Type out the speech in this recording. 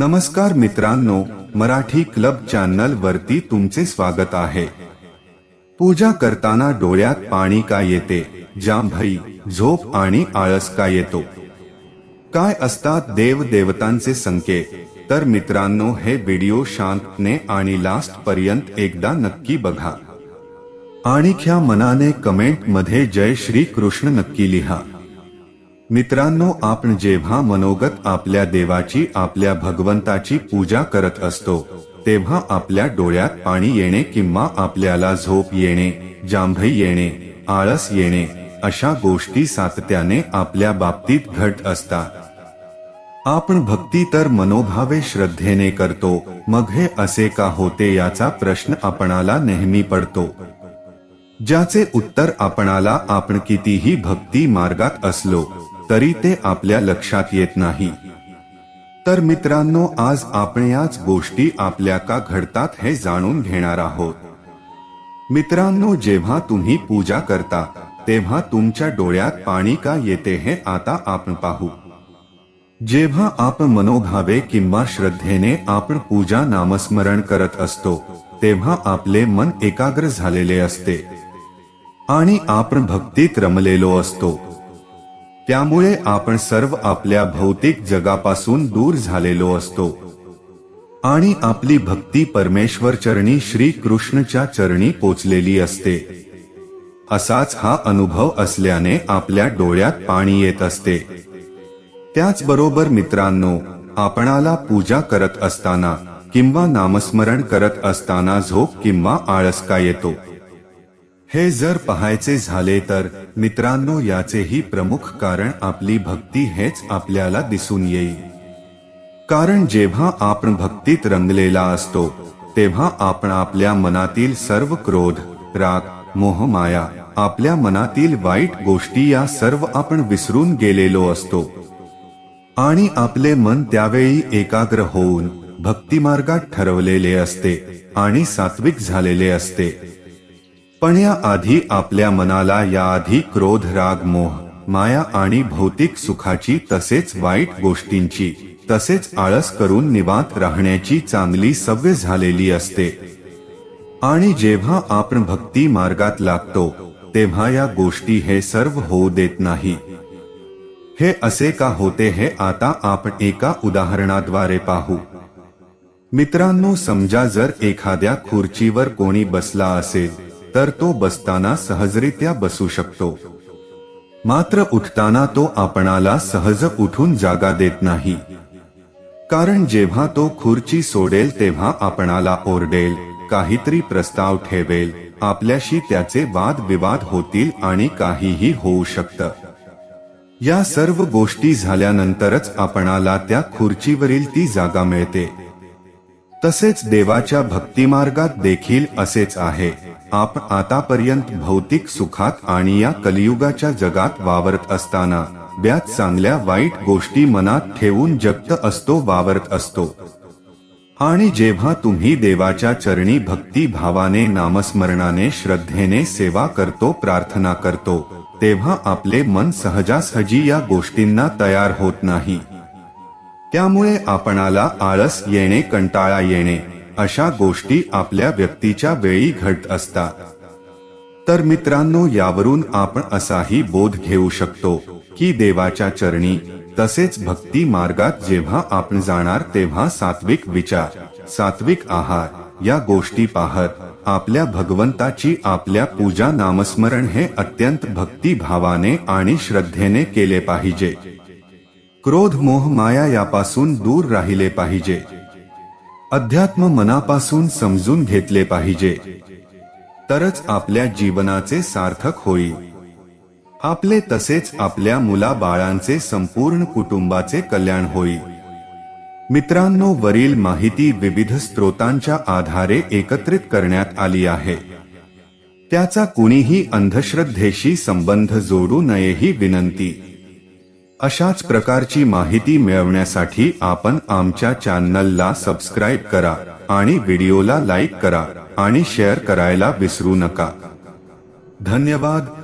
नमस्कार मित्रांनो Marathi club channel वरती तुमचे स्वागत आहे. पूजा करताना डोळ्यात पाणी का येते जांभई झोप आणि आळस का येतो? काय असतात देव देवतांचे संकेत? तर मित्रांनो हे व्हिडिओ शांतने आणि लास्ट पर्यंत एकदा नक्की बघा. आणि ख्या मनाने कमेंटमध्ये जय श्री कृष्ण नक्की लिहा. मित्रांनो आपण जेव्हा मनोगत आपल्या देवाची आपल्या भगवंताची पूजा करत असतो तेव्हा आपल्या डोळ्यात पाणी येणे किंवा आपल्याला झोप येणे जांभई येणे आळस येणे अशा गोष्टी सातत्याने आपल्या बाबतीत घट असतात. आपण भक्ती तर मनोभावे श्रद्धेने करतो मग हे असे का होते याचा प्रश्न आपणाला नेहमी पडतो. ज्याचे उत्तर आपणाला आपण कितीही भक्ती मार्गात असलो तरी ते आपल्या लक्षात येत नाही. तर मित्रांनो आज आपण याच गोष्टी आपल्या का घडतात हे जाणून घेणार आहोत. मित्रांनो जेव्हा तुम्ही पूजा करता तेव्हा तुमच्या डोळ्यात पाणी का येते हे आता आपण पाहू. जेव्हा आपण मनोभावे किंवा श्रद्धेने आपण पूजा नामस्मरण करत असतो तेव्हा आपले मन एकाग्र झालेले असते. आणि आपण भक्तीत रमलेलो असतो. त्यामुळे आपण सर्व आपल्या भौतिक जगापासून दूर झालेलो असतो. आणि आपली भक्ती परमेश्वर चरणी श्री कृष्णच्या चरणी पोचलेली असते. असाच हा अनुभव असल्याने आपल्या डोळ्यात पाणी येत असते. त्याचबरोबर मित्रांनो आपणाला पूजा करत असताना किंवा नामस्मरण करत असताना झोप किंवा आळस का येतो? हे जर पाहायचे झाले तर मित्रांनो याचेही प्रमुख कारण आपली भक्ती हेच आपल्याला दिसून येईल. कारण जेव्हा आपण भक्तीत रंगलेला असतो तेव्हा आपण आपल्या मनातील सर्व क्रोध राग मोह माया आपल्या मनातील वाईट गोष्टी या सर्व आपण विसरून गेलेलो असतो. आणि आपले मन त्यावेळी एकाग्र होऊन भक्तिमार्गात ठरवलेले असते आणि सात्विक झालेले असते. पण या आधी आपल्या मनाला याआधी क्रोध राग मोह माया आणि भौतिक सुखाची तसेच वाईट गोष्टींची तसेच आळस करून निवांत राहण्याची चांगली सवय झालेली असते. आणि जेव्हा आपण भक्ती मार्गात लागतो तेव्हा या गोष्टी हे सर्व होऊ देत नाही. हे असे का होते हे आता आपण एका उदाहरणाद्वारे पाहू. मित्रांनो समजा जर एखाद्या खुर्चीवर कोणी बसला असेल तर तो बसताना सहजरित्या बसू शकतो. मात्र उठताना तो आपणाला सहज उठून जागा देत नाही. कारण जेव्हा तो खुर्ची सोडेल तेव्हा आपणाला ओरडेल काहीतरी प्रस्ताव ठेवेल आपल्याशी त्याचे वाद विवाद होतील आणि काहीही होऊ शकतं. या सर्व गोष्टी झाल्यानंतरच आपणाला त्या खुर्चीवरील ती जागा मिळते. तसेच देवाच्या भक्तिमार्गात देखील असेच आहे. आपण आतापर्यंत भौतिक सुखात आणि या कलियुगाच्या जगात वावरत असताना ब्यात चांगल्या वाईट गोष्टी मनात ठेवून जगत असतो वावरत असतो. आणि जेव्हा तुम्ही देवाच्या चरणी भक्ती भावाने नामस्मरणाने श्रद्धेने सेवा करतो प्रार्थना करतो तेव्हा आपले मन सहजासहजी या गोष्टींना तयार होत नाही. त्यामुळे आपणाला आळस येणे कंटाळा येणे अशा गोष्टी आपल्या व्यक्तीच्या वेळी घडत असतात. तर मित्रांनो यावरून आपण असाही बोध घेऊ शकतो की देवाच्या चरणी तसेच भक्ती मार्गात जेव्हा आपण जाणार तेव्हा सात्विक विचार सात्विक आहार या गोष्टी पाहत आपल्या भगवंताची आपल्या पूजा नामस्मरण हे अत्यंत भक्तिभावाने आणि श्रद्धेने केले पाहिजे. क्रोध मोह माया यापासून दूर राहिले पाहिजे. अध्यात्म मनापासून समजून घेतले पाहिजे. तरच आपल्या जीवनाचे सार्थक होईल. आपले तसेच आपल्या मुला बाळांचे संपूर्ण कुटुंबाचे कल्याण होईल. मित्रांनो वरील माहिती विविध स्रोतांच्या आधारे एकत्रित करण्यात आली आहे. त्याचा कुणीही अंधश्रद्धेशी संबंध जोडू नये ही विनंती. अशाच प्रकारची माहिती मिळवण्यासाठी आपण आमच्या चॅनलला सबस्क्राईब करा आणि व्हिडिओला लाईक करा आणि शेअर करायला विसरू नका. धन्यवाद.